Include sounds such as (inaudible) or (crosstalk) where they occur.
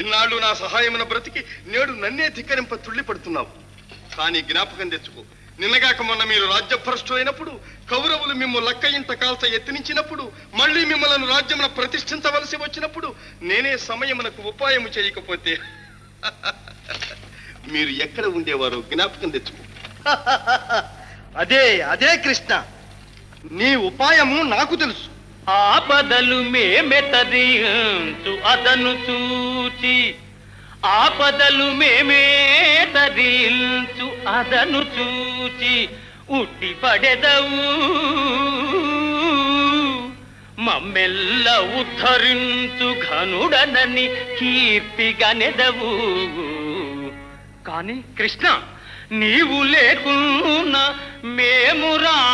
ఇన్నాళ్ళు నా సహాయమున బ్రతికి నేడు నన్నే ధిక్కరింప తుళ్ళిపడుతున్నావు. కానీ జ్ఞాపకం తెచ్చుకో. నిన్నగాక మొన్న మీరు రాజ్యభ్రష్టులైనప్పుడు కౌరవులు మిమ్ము లక్క ఇంత కాల్చ ఎత్తినించినప్పుడు మళ్ళీ మిమ్మల్ని రాజ్యమున ప్రతిష్ఠించవలసి వచ్చినప్పుడు నేనే సమయమునకు ఉపాయము చేయకపోతే. (laughs) మీరు ఎక్కడ ఉండేవారో జ్ఞాపకం తెచ్చుకో. (laughs) అదే అదే కృష్ణ. నీ ఉపాయము నాకు తెలుసు. ఆపదలు మేమెతరించు అదను చూచి. ఆపదలు మేమే తరించు అదను చూచి. ఉట్టి పడెదవు. మమ్మెల్ల ఉద్ధరించు ఘనుడనని కీర్తిగనెదవు. కాని కృష్ణ నీవు లేకున్నా మేము రా